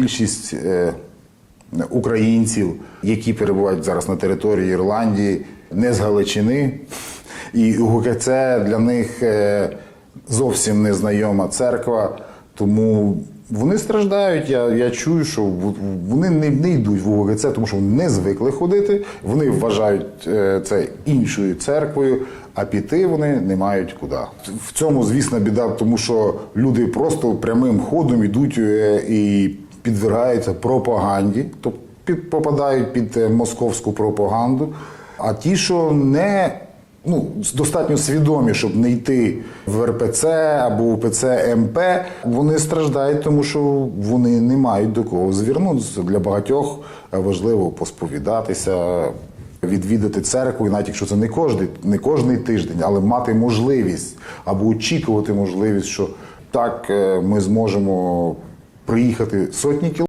більшість е, українців, які перебувають зараз на території Ірландії, не з Галичини. І УГКЦ для них е, зовсім незнайома церква, тому вони страждають. Я, я чую, що вони не, не йдуть в УГКЦ, тому що вони не звикли ходити. Вони вважають е, це іншою церквою, а піти вони не мають куди. В цьому, звісно, біда, тому що люди просто прямим ходом йдуть і підвергаються пропаганді, тобто під, попадають під е, московську пропаганду. А ті, що не ну, достатньо свідомі, щоб не йти в РПЦ або УПЦ МП, вони страждають, тому що вони не мають до кого звернутися. Для багатьох важливо посповідатися, відвідати церкву, і навіть якщо це не кожний, не кожний тиждень, але мати можливість або очікувати можливість, що так е, ми зможемо приїхати сотні кілометрів.